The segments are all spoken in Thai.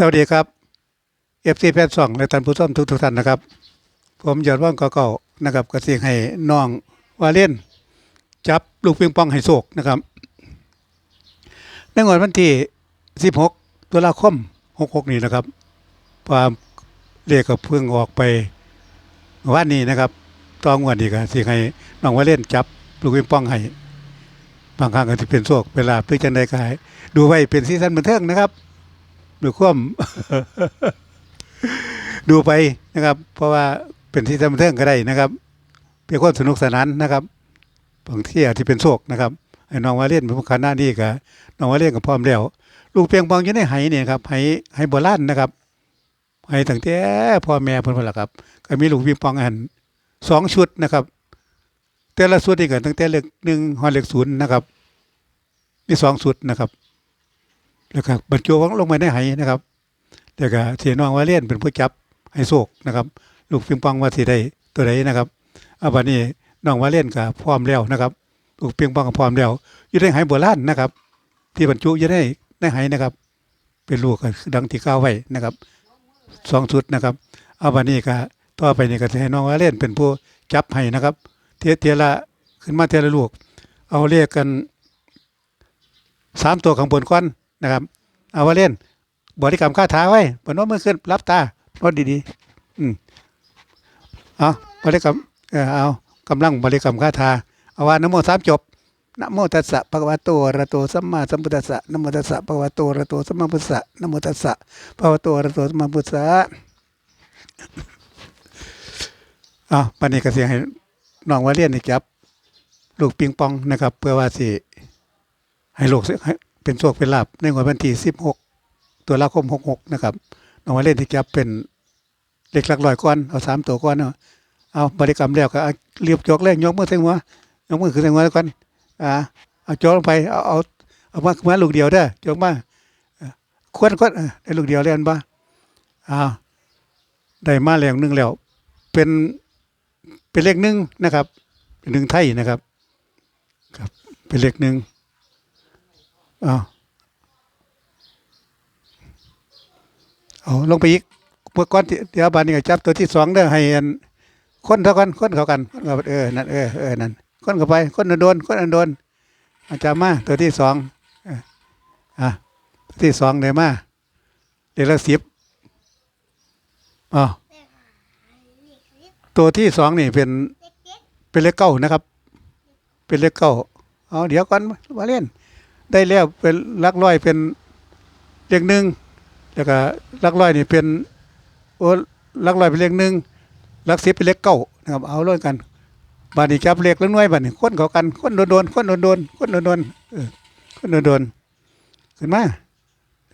สวัสดีครับเอฟซีแพทย์สองและท่านผู้ชมทุกทุกท่านนะครับ ผมยอดว่างเก่าๆนะครับก็สิให้น้องวาเล่นจับลูกปิงปองให้โศกนะครับในงวดวันที่ 16ตุลาคม66 นี้นะครับความเรียกกับเพิ่งออกไปวันนี้นะครับตองวันนี้ก็สิให้น้องวาเล่นจับลูกปิงปองให้บางครั้งก็จะเป็นโศกเวลาพฤจังใดก็ให้ดูไว้เป็นซีซันบันเทิงนะครับ ดูความดูไปนะครับ เพราะว่าเป็นที่บันเทิงก็ได้นะครับเป็นความสนุกสนานนะครับบางที่อาจจะเป็นโศกนะครับไอ้น้องว่าเล่นเป็นคณะนี้ก็น้องว่าเล่นกับพร้อมแล้วลูกเปียงปองอยู่ในไหเนี่ยครับไหไหโบราณนะครับไหตั้งแต่พ่อแม่เพิ่นพ่นละครับ ก็มีลูกเปียงปองอันสองชุดนะครับ แต่ละชุดนี่ก็ตั้งแต่เลขหนึ่งฮอเลขศูนย์นะครับ มีสองชุดนะครับ แล้วก็บรรจุลงไปในไหนะครับแล้วก็ที่น้องว่าเล่นเป็นผู้จับให้โศกนะครับ ลูกปิงปองว่าสิได้ตัวใดนะครับอาบัดนี้น้องว่าเล่นก็พร้อมแล้วนะครับ ลูกปิงปองก็พร้อมแล้วอยู่ในไหโบราณนะครับ ที่บรรจุอยู่ในในไหนะครับ เป็นลูกก็ดังที่กล่าวไว้นะครับสองชุดนะครับเอาบัดนี้ก็ต่อไปนี่ก็จะให้น้องว่าเล่นเป็นผู้จับให้นะครับ เทียเทียละขึ้นมาเทียละลูก เอาเรียกกันสามตัวข้างบนก้อน นะครับ เอาว่าเล่นบริกรรมคาถาไว้ปนมมือขึ้นรับตานอนดีๆ อืมเอาบริกรรมเออเอากำลังบริกรรมคาถาเอาว่านโมสามจบนโมตัสสะภะวะโตระโตสัมมาสัมพุทธัสสะนโมตัสสะภะวะโตระโตสัมมาสมพุทธัสสะนโมตัสสะภะวะโตระโตสัมมาสมพุทธัสสะเอาปานนี้ก็เสียให้น้องว่าเรียนนี่จับ ลูกปิงปองนะครับ เพื่อว่าสิ ให้โลกสิให้ เป็นโชคเป็นลาภในวันที่16ตุลาคม66นะครับน้องมาเล่นที่จับเป็นเล็กหลักร้อยก้อนเอาสามตัวก้อนเนาะเอาบริกรรมแล้วก็เอาเรียบจอกแรกยกมือใส่หัวยกมือขึ้นใส่หัวก่อนอ่าเอาจอกลงไปเอาเอาเอามามาลูกเดียวเด้จอกมาควนควนเออได้ลูกเดียวแล้วอันบ่อ้าวได้มาแล้วหนึ่งแล้ว เป็นเป็นเลขหนึ่งนะครับเป็นหนึ่งไทยนะครับ ครับ เป็นเลขหนึ่ง อาเอาลงไปอีกเมื่อก่อนที่เดี๋ยวบานนี้ก็จับตัวที่สองเด้อให้อันคนเท่ากันคนเขากันคนเขาเออนั่นเออเออนั่นคนเข้าไป คนอันโดนคนอันโดนอาจารย์มาตัวที่สองอะตัวที่สองเลยมาเดี๋ยวละสิบอ๋อตัวที่สองนี่เป็นเป็นเลขเก้านะครับ เป็นเลขเก้าเอาเดี๋ยวก่อนมาเล่น ได้แล้วเป็นลักร้อยเป็นเลขหนึ่งแล้วก็ลักร้อยนี่เป็นโอ้ลักร้อยเป็นเลขหนึ่งลักสิบเป็นเลขเก้านะครับเอาเลยกันบาดนี้จับเลขแล้วหน่วยบาดนี้คนเขากันคนโดนโดนคนโดนโดนคนโดนโดนเออคนโดนโดนขึ้นมา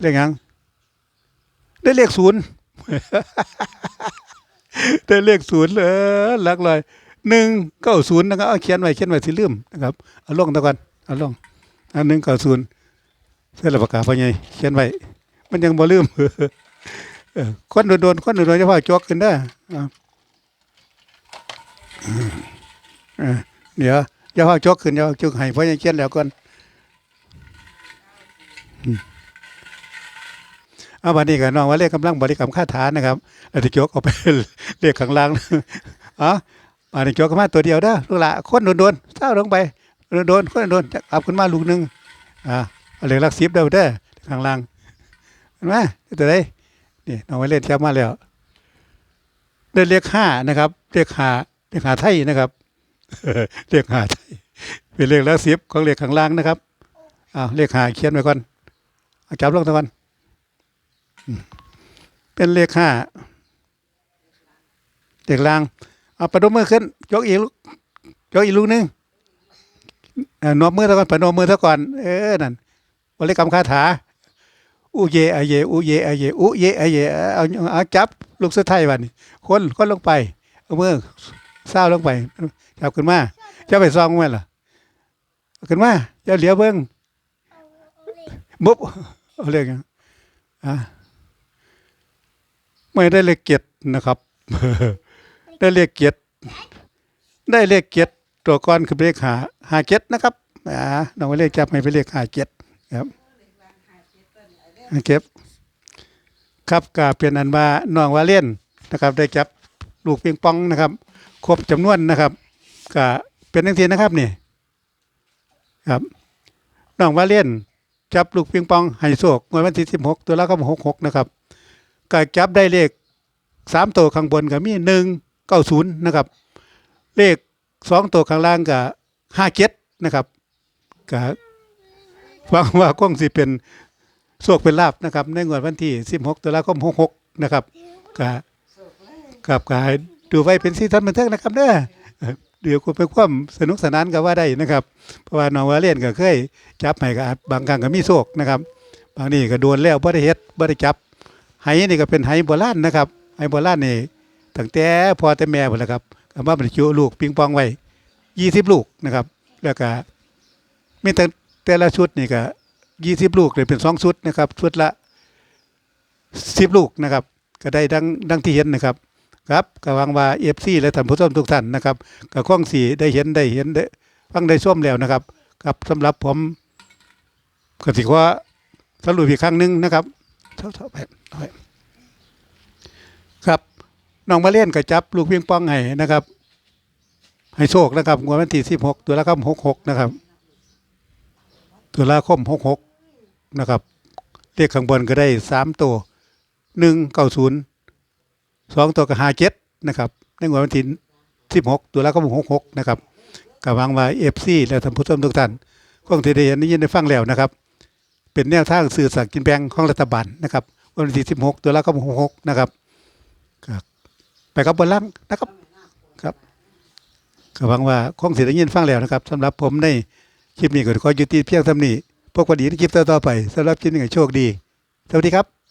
เลขยังได้เลขศูนย์ได้เลขศูนย์เออลักร้อยหนึ่งเก้าศูนย์นะครับเอาเขียนไว้เขียนไว้สิลืมนะครับเอาลงตะก่อนเอาลง อันหนึ่งเก้าศูนย์เส้นละปากกาพ่อใหญ่เขียนไว้มันยังบ่ลืมคนโดนๆคนโดนๆจะพาจกขึ้นได้เดี๋ยวจะพาจกขึ้นเดี๋ยวจกให้พ่อใหญ่เขียนแล้วก่อนเอาวันนี้ก็น้องว่าเลขกำลังบริกรรมคาถานะครับแล้วที่จกเอาไปเลขข้างล่างอ๋ออันนี้จกมาตัวเดียวเด้อลูกหละคนโดนๆเศร้าลงไป โดนคนโดนจะกลับขึ้นมาลูกหนึงอ่าเอาเหล็กลักซิบเด้อเด้อข้างล่างเห็นไหมตัวใดนี่น้องไว้เล่นจับมาแล้วได้เลขห้านะครับเลขห้าเลขห้าไทยนะครับเลขห้าไทยเป็นเลขลักซิบของเลขข้างล่างนะครับอ้าวเลขห้าเขียนไว้ก่อนเอาจับลงตะวันเป็นเลขห้าเลขล่าง เอาประดมมือขึ้น ยกอีกลูกยกอีกลูกหนึงเอ่อ นวมมือเท่าก่อนปนมมือเท่าก่อน เออนั่นบริกรรมคาถาอุเยอะเยอุเยอะเยอุเยอะเยเอาเอาจับลูกสุดท้ายวันนี้คนคนลงไปเอามือเศร้าลงไปจับขึ้นมาจะไปซองมันล่ะเอาขึ้นมาจะเหลียวเบิ้งบุบเอาเรียกหยังอะไม่ได้เลขเกียรตินะครับ ได้เลขเกียรติได้เลขเกียรติ ตัวก้อนคือเลขหาหาเจ็ดนะครับอ่าน้องไว้เลขจับให้เป็นเลขหาเจ็ดครับเก็บ ครับก็เป็นอันว่าน้องวาเลียนนะครับ ได้จับลูกปิงปองนะครับ ครบจำนวนนะครับก็เป็นจังซี่นะครับนี่ครับน้องวาเลียนจับลูกปิงปองให้โชคงวดวันที่16ตุลาคม66นะครับก็จับได้เลขสามตัวข้างบนก็มี190นะครับ เลข สองตัวข้างล่างก็57นะครับก็หวังว่าคงสิเป็นโชคเป็นลาบนะครับ ในงวดวันที่16ตุลาคม66นะครับก็กับกายดูไว้เป็นสีทันบันเทิงนะครับเด้อเอ่อเดี๋ยวคุณไปความสนุกสนานก็ว่าได้นะครับ เพราะว่าน้องวาเล่นก็เคยจับให้ก็อาจบางครั้งก็มีโชคนะครับ บางนี่ก็โดนแล้วบ่ได้เฮ็ดบ่ได้จับไหนี่ก็เป็นไหโบราณนะครับไหโบราณนี่ตั้งแต่พ่อแต่แม่พุ่นแหละครับ ก็มาบรรจุลูกปิงปองไว้20ลูกนะครับ แล้วก็มีแต่แต่ละชุดนี่ก็ยี่สิบลูกเลยเป็นสองชุดนะครับ ชุดละสิบลูกนะครับ ก็ได้ดังดังที่เห็นนะครับ ครับก็หวังว่าเอฟซีและท่านผู้ชมทุกท่านนะครับก็คงสีได้เห็นได้เห็นได้ฟังได้ชมแล้วนะครับ ครับสำหรับผมก็ถือว่าสรุปอีกครั้งหนึ่งนะครับเท่าเท่าไปไว้ครับ น้องมาเล่นก็จับลูกเพียงป้องให้นะครับ ให้โชคนะครับงวดวันที่สิบหกตัวละคำหกหกนะครับตุลาคมหกหกนะครับเลขข้างบนก็ได้สามตัวหนึ่งเก้าศูนย์สองตัวก็ห้าเจ็ดนะครับในงวดวันที่สิบหกตุลาคมหกหกนะครับกับหวังว่าเอฟซีและท่านผู้ชมทุกท่านคงที่ได้เห็นได้ยินได้ฟังแล้วนะครับ เป็นแนวทางสื่อสารกินแบงของรัฐบาลนะครับ วันที่สิบหกตุลาคมหกหกนะครับครับ ไปกับบนล่างนะครับครับก็หวังว่าคงสิได้ยินฟังแล้วนะครับสำหรับผมในคลิปนี้ก็ขอยุติเพียงเท่านี้พบกันอีกในคลิปต่อๆไปสำหรับคลิปนี้โชคดี สวัสดีครับ